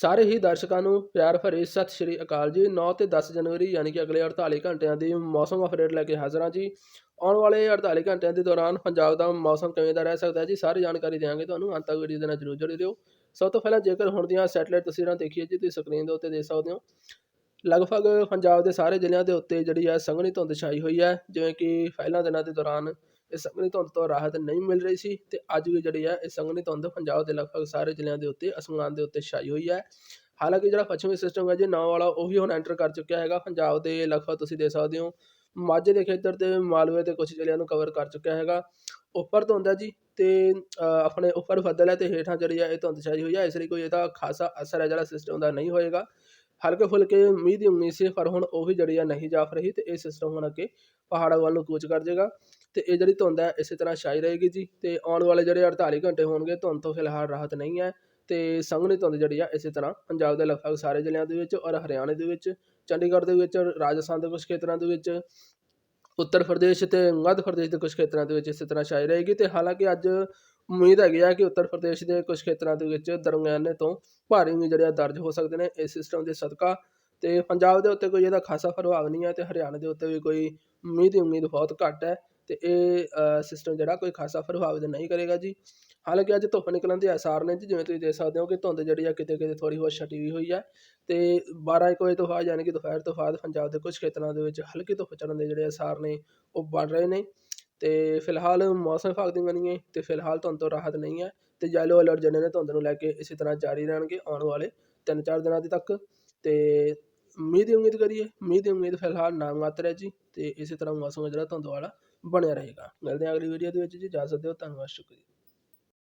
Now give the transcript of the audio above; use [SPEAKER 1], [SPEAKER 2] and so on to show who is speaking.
[SPEAKER 1] ਸਾਰੇ ਹੀ ਦਰਸ਼ਕਾਂ ਨੂੰ ਪਿਆਰ ਭਰੀ ਸਤਿ ਸ਼੍ਰੀ ਅਕਾਲ ਜੀ। 9 ਤੇ 10 ਜਨਵਰੀ ਯਾਨੀ ਕਿ ਅਗਲੇ 48 ਘੰਟਿਆਂ ਦੀ ਮੌਸਮ ਅਪਡੇਟ ਲੈ ਕੇ ਹਾਜ਼ਰ ਹਾਂ ਜੀ। ਆਉਣ ਵਾਲੇ 48 ਘੰਟਿਆਂ ਦੇ ਦੌਰਾਨ ਪੰਜਾਬ ਦਾ ਮੌਸਮ ਕਿਵੇਂ ਦਾ ਰਹਿ ਸਕਦਾ ਹੈ ਜੀ, ਸਾਰੀ ਜਾਣਕਾਰੀ ਦੇਵਾਂਗੇ ਤੁਹਾਨੂੰ। ਅੰਤ ਤੱਕ ਵੀਡੀਓ ਦੇ ਨਾਲ ਜਰੂਰ ਜੁੜੇ ਰਹੋ। ਸਭ ਤੋਂ ਪਹਿਲਾਂ ਜੇਕਰ ਹੁਣ ਦੀਆਂ ਸੈਟੇਲਾਈਟ ਤਸਵੀਰਾਂ ਦੇਖੀਏ ਜੀ, ਤੁਸੀਂ ਸਕਰੀਨ ਦੇ ਉੱਤੇ ਦੇਖ ਸਕਦੇ ਹੋ। ਲਗਭਗ ਪੰਜਾਬ ਦੇ ਸਾਰੇ ਜ਼ਿਲ੍ਹਿਆਂ ਦੇ ਉੱਤੇ ਜਿਹੜੀ ਹੈ ਸੰਘਣੀ ਧੁੰਦ ਛਾਈ ਹੋਈ ਹੈ, ਜਿਵੇਂ ਕਿ ਪਹਿਲਾਂ ਦਿਨਾਂ ਦੇ ਦੌਰਾਨ ਇਹ ਸੰਘਣੀ ਧੁੰਦ ਤੋਂ ਰਾਹਤ ਨਹੀਂ ਮਿਲ ਰਹੀ ਸੀ ਅਤੇ ਅੱਜ ਵੀ ਜਿਹੜੀ ਹੈ, ਇਹ ਸੰਘਣੀ ਧੁੰਦ ਪੰਜਾਬ ਦੇ ਲਗਭਗ ਸਾਰੇ ਜ਼ਿਲ੍ਹਿਆਂ ਦੇ ਉੱਤੇ ਅਸਮਾਨ ਦੇ ਉੱਤੇ ਛਾਈ ਹੋਈ ਹੈ। ਹਾਲਾਂਕਿ ਜਿਹੜਾ ਪੱਛਮੀ ਸਿਸਟਮ ਹੈ ਜੀ, ਨੌ ਵਾਲਾ ਉਹ ਵੀ ਹੁਣ ਐਂਟਰ ਕਰ ਚੁੱਕਿਆ ਹੈਗਾ। ਪੰਜਾਬ ਦੇ ਲਗਭਗ ਤੁਸੀਂ ਦੇਖ ਸਕਦੇ ਹੋ, ਮਾਝੇ ਦੇ ਖੇਤਰ ਤੇ ਮਾਲਵੇ ਦੇ ਕੁਝ ਜ਼ਿਲ੍ਹਿਆਂ ਨੂੰ ਕਵਰ ਕਰ ਚੁੱਕਿਆ ਹੈਗਾ। ਉੱਪਰ ਧੁੰਦ ਹੈ ਜੀ ਤੇ ਆਪਣੇ ਉੱਪਰ ਬੱਦਲ ਹੈ ਤੇ ਹੇਠਾਂ ਜਿਹੜੀ ਹੈ, ਇਹ ਧੁੰਦ ਛਾਈ ਹੋਈ ਹੈ। ਇਸ ਲਈ ਕੋਈ ਇਹਦਾ ਖਾਸਾ ਅਸਰ ਹੈ ਜਿਹੜਾ ਸਿਸਟਮ ਦਾ ਨਹੀਂ ਹੋਏਗਾ। ਹਲਕੇ ਫੁਲਕੇ ਮੀਂਹ ਦੀ ਉਮੀਦ ਸੀ, ਪਰ ਹੁਣ ਉਹ ਵੀ ਜਿਹੜੀ ਆ ਨਹੀਂ ਜਾਫ ਰਹੀ ਤੇ ਇਹ ਸਿਸਟਮ ਹੁਣ ਅੱਗੇ ਪਹਾੜਾਂ ਵੱਲ ਨੂੰ ਕੂਚ ਕਰ ਜਾਏਗਾ ਤੇ ਇਹ ਜਿਹੜੀ ਧੁੰਦ ਹੈ, ਇਸੇ ਤਰ੍ਹਾਂ ਛਾਈ ਰਹੇਗੀ ਜੀ। ਤੇ ਆਉਣ ਵਾਲੇ ਜਿਹੜੇ 48 ਘੰਟੇ ਹੋਣਗੇ, ਧੁੰਦ ਤੋਂ ਫਿਲਹਾਲ ਰਾਹਤ ਨਹੀਂ ਹੈ। ਤੇ ਸੰਘਣੀ ਧੁੰਦ ਜਿਹੜੀ ਆ, ਇਸੇ ਤਰ੍ਹਾਂ ਪੰਜਾਬ ਦੇ ਲਗਭਗ ਸਾਰੇ ਜ਼ਿਲ੍ਹਿਆਂ ਦੇ ਵਿੱਚ ਔਰ ਹਰਿਆਣੇ ਦੇ ਵਿੱਚ, ਚੰਡੀਗੜ੍ਹ ਦੇ ਵਿੱਚ, ਰਾਜਸਥਾਨ ਦੇ ਕੁਝ ਖੇਤਰਾਂ ਦੇ ਵਿੱਚ, ਉੱਤਰ ਪ੍ਰਦੇਸ਼ ਤੇ ਮੱਧ ਪ੍ਰਦੇਸ਼ ਦੇ ਕੁਝ ਖੇਤਰਾਂ ਦੇ ਵਿੱਚ ਇਸੇ ਤਰ੍ਹਾਂ ਛਾਈ ਰਹੇਗੀ। ਤੇ ਹਾਲਾਂਕਿ ਅੱਜ ਉਮੀਦ ਹੈਗੀ ਆ ਕਿ ਉੱਤਰ ਪ੍ਰਦੇਸ਼ ਦੇ ਕੁਝ ਖੇਤਰਾਂ ਦੇ ਵਿੱਚ ਦਰਮਿਆਨੇ ਤੋਂ ਭਾਰੀ ਮੀਂਹ ਜਿਹੜੇ ਆ ਦਰਜ ਹੋ ਸਕਦੇ ਨੇ ਇਸ ਸਿਸਟਮ ਦੇ ਸਦਕਾ। ਤੇ ਪੰਜਾਬ ਦੇ ਉੱਤੇ ਕੋਈ ਇਹਦਾ ਖਾਸਾ ਪ੍ਰਭਾਵ ਨਹੀਂ ਹੈ ਤੇ ਹਰਿਆਣਾ ਦੇ ਉੱਤੇ ਵੀ ਕੋਈ ਮੀਂਹ ਦੀ ਉਮੀਦ ਬਹੁਤ ਘੱਟ ਹੈ ਤੇ ਇਹ ਸਿਸਟਮ ਜਿਹੜਾ ਕੋਈ ਖਾਸਾ ਪ੍ਰਭਾਵਿਤ ਨਹੀਂ ਕਰੇਗਾ ਜੀ। ਹਾਲਾਂਕਿ ਅੱਜ ਧੁੱਪ ਨਿਕਲਣ ਦੇ ਆਸਾਰ ਨੇ ਜੀ, ਜਿਵੇਂ ਤੁਸੀਂ ਦੇਖ ਸਕਦੇ ਹੋ ਕਿ ਧੁੰਦ ਜਿਹੜੀ ਆ ਕਿਤੇ ਕਿਤੇ ਥੋੜੀ ਬਹੁਤ ਛਟੀ ਵੀ ਹੋਈ ਹੈ ਤੇ 12 ਇੱਕ ਵਜੇ ਤੋਂ ਬਾਅਦ, ਯਾਨੀ ਕਿ ਦੁਪਹਿਰ ਤੋਂ ਬਾਅਦ ਪੰਜਾਬ ਦੇ ਕੁਝ ਖੇਤਰਾਂ ਦੇ ਵਿੱਚ ਹਲਕੀ ਧੁੱਪ ਚੜਨ ਦੇ ਜਿਹੜੇ ਆਸਾਰ ਨੇ ਉਹ ਬਣ ਰਹੇ ਨੇ। ਅਤੇ ਫਿਲਹਾਲ ਮੌਸਮ ਵਿਭਾਗ ਦੀ ਮੰਨੀਏ ਤੇ ਫਿਲਹਾਲ ਧੁੰਦ ਤੋਂ ਰਾਹਤ ਨਹੀਂ ਹੈ ਅਤੇ ਯੈਲੋ ਅਲਰਟ ਜਿਹੜੇ ਨੇ ਧੁੰਦ ਨੂੰ ਲੈ ਕੇ ਇਸੇ ਤਰ੍ਹਾਂ ਜਾਰੀ ਰਹਿਣਗੇ ਆਉਣ ਵਾਲੇ 3-4 ਦਿਨਾਂ ਦੇ ਤੱਕ ਅਤੇ ਮੀਂਹ ਦੀ ਉਮੀਦ ਕਰੀਏ ਮੀਂਹ ਦੀ ਉਮੀਦ ਫਿਲਹਾਲ ਨਾ ਮਾਤਰ ਹੈ ਜੀ ਅਤੇ ਇਸੇ ਤਰ੍ਹਾਂ ਮੌਸਮ ਹੈ ਜਿਹੜਾ ਧੁੰਦ ਵਾਲਾ ਬਣਿਆ ਰਹੇਗਾ। ਮਿਲਦੇ ਹਾਂ ਅਗਲੀ ਵੀਡੀਓ ਦੇ ਵਿੱਚ ਜੀ, ਇਜਾਜ਼ਤ ਦਿਓ, ਧੰਨਵਾਦ, ਸ਼ੁਕਰੀਆ।